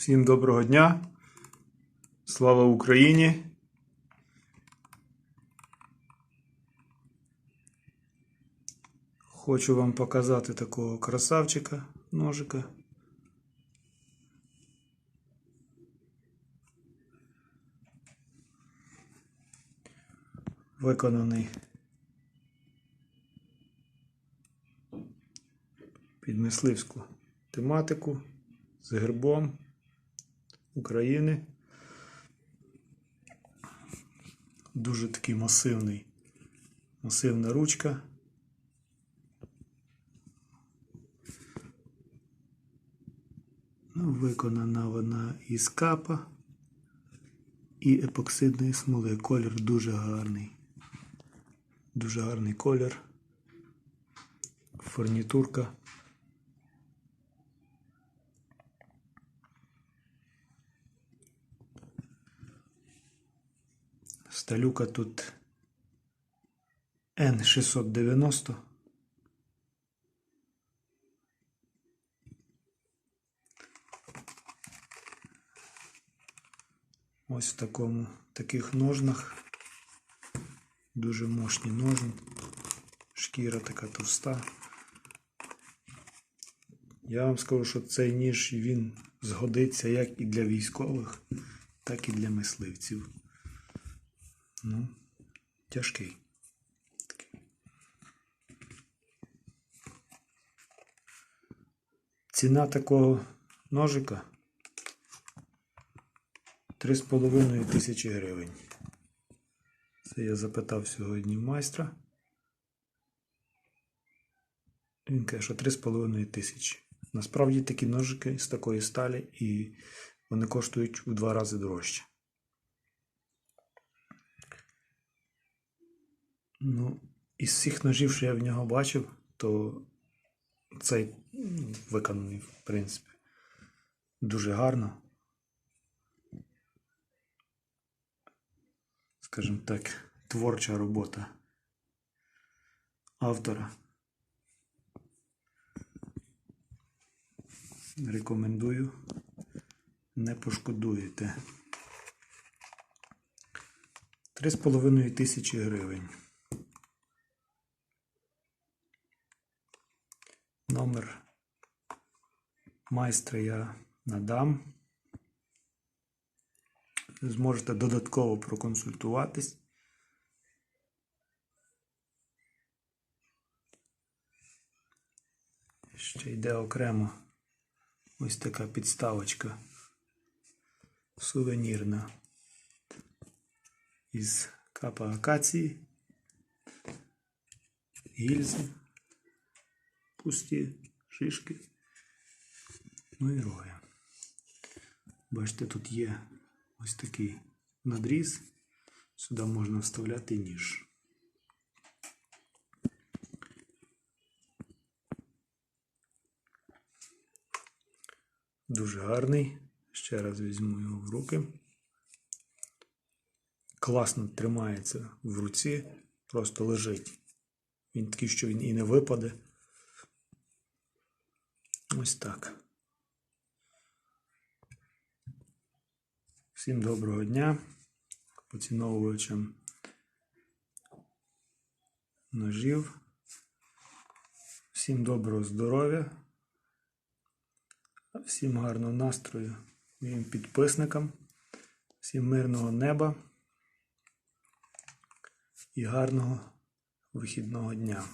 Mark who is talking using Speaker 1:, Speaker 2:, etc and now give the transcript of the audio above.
Speaker 1: Всім доброго дня. Слава Україні. Хочу вам показати такого красавчика ножика. Виконаний під мисливську тематику з гербом України. Дуже такий масивний, масивна ручка. Ну, Виконана вона із капа і епоксидної смоли. Колір дуже гарний. Дуже гарний колір. Фурнітурка. Сталюка тут N690. Ось в такому таких ножнах. Дуже мощні ножні. Шкіра така товста. Я вам скажу, що цей ніж він згодиться як і для військових, так і для мисливців. Ну, тяжкий. Ціна такого ножика 3,5 тисячі гривень. Це я запитав сьогодні майстра. Він каже, що 3,5 тисячі. Насправді такі ножики з такої сталі і вони коштують у два рази дорожче. Ну, із всіх ножів, що я в нього бачив, то цей виконаний, в принципі, дуже гарно. Скажімо так, творча робота автора. Рекомендую. Не пошкодуєте. 3,5 тисячі гривень. Номер майстра я надам. Зможете додатково проконсультуватись. Ще йде окремо ось така підставочка сувенірна із капа акації, гільзи, пусті шишки, ну і роги. Бачите, тут є ось такий надріз. Сюди можна вставляти ніж. Дуже гарний. Ще раз візьму його в руки. Класно тримається в руці, просто лежить. Він такий, що він і не випаде. Ось так. Всім доброго дня, поціновувачам ножів. Всім доброго здоров'я, всім гарного настрою, моїм підписникам, всім мирного неба і гарного вихідного дня.